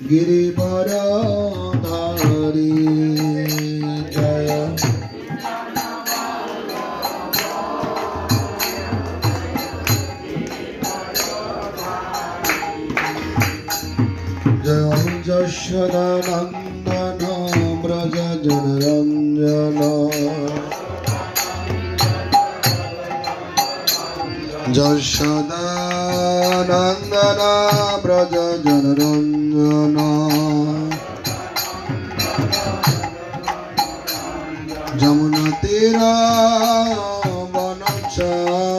গিরিবরধারী জয় জয় যশোদানন্দন ব্রজ জনরঞ্জন। যশোদানন্দন ব্রজ জনরঞ্জন যমুনা তীরা বনচারী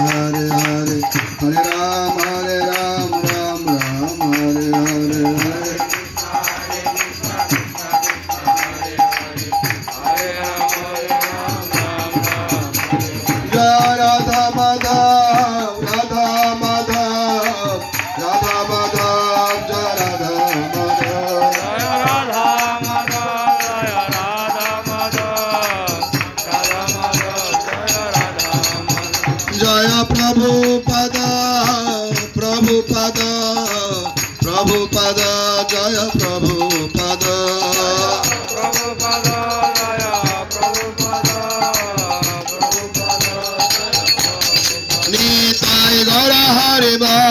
জয় প্রভুপদ প্রভুপদ প্রভুপদ জয় প্রভুপদ নিতাই গড় হরে বা